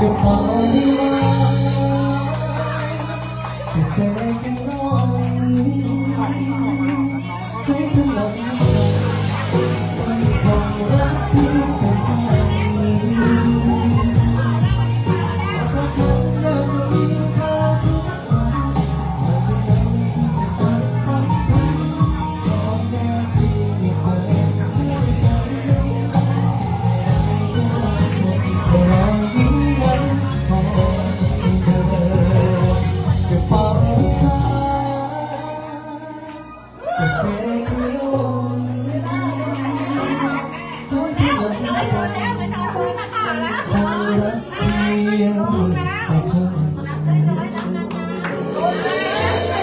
จะพล่อยให้เธอเสีน้อน ยงแต่เธอ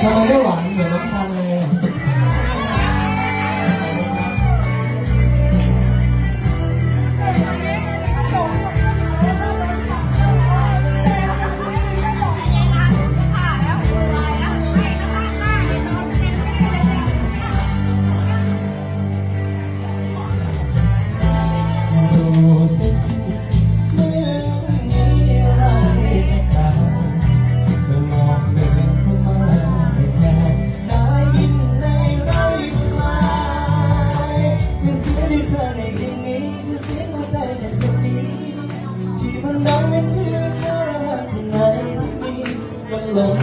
ทำไม่หวานเหมือนลักงซันเลย lòng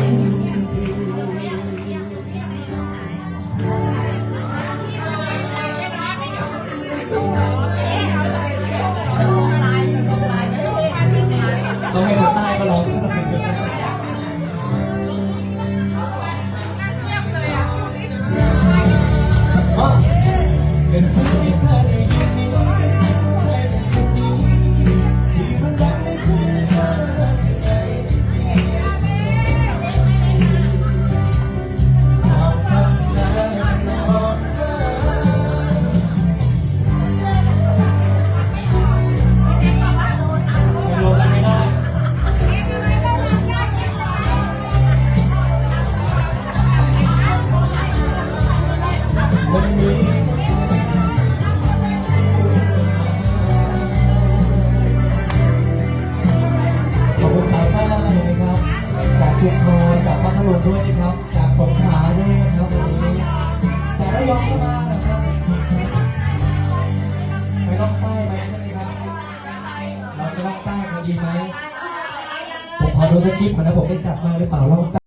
Có nghe được tai có lòng sẽ được Hãy subscribe cho จากชุมพรจากพัทลุงด้วยนะครับ จากสงขลาด้วยนะครับวันนี้จากระยองก็มานะครับไปล่องใต้ไหมใช่ไหมครับเราจะล่องใต้กันดีไหมผมขอดูสคริปต์ก่อนนะผมได้จัดมาหรือเปล่าล่องใต้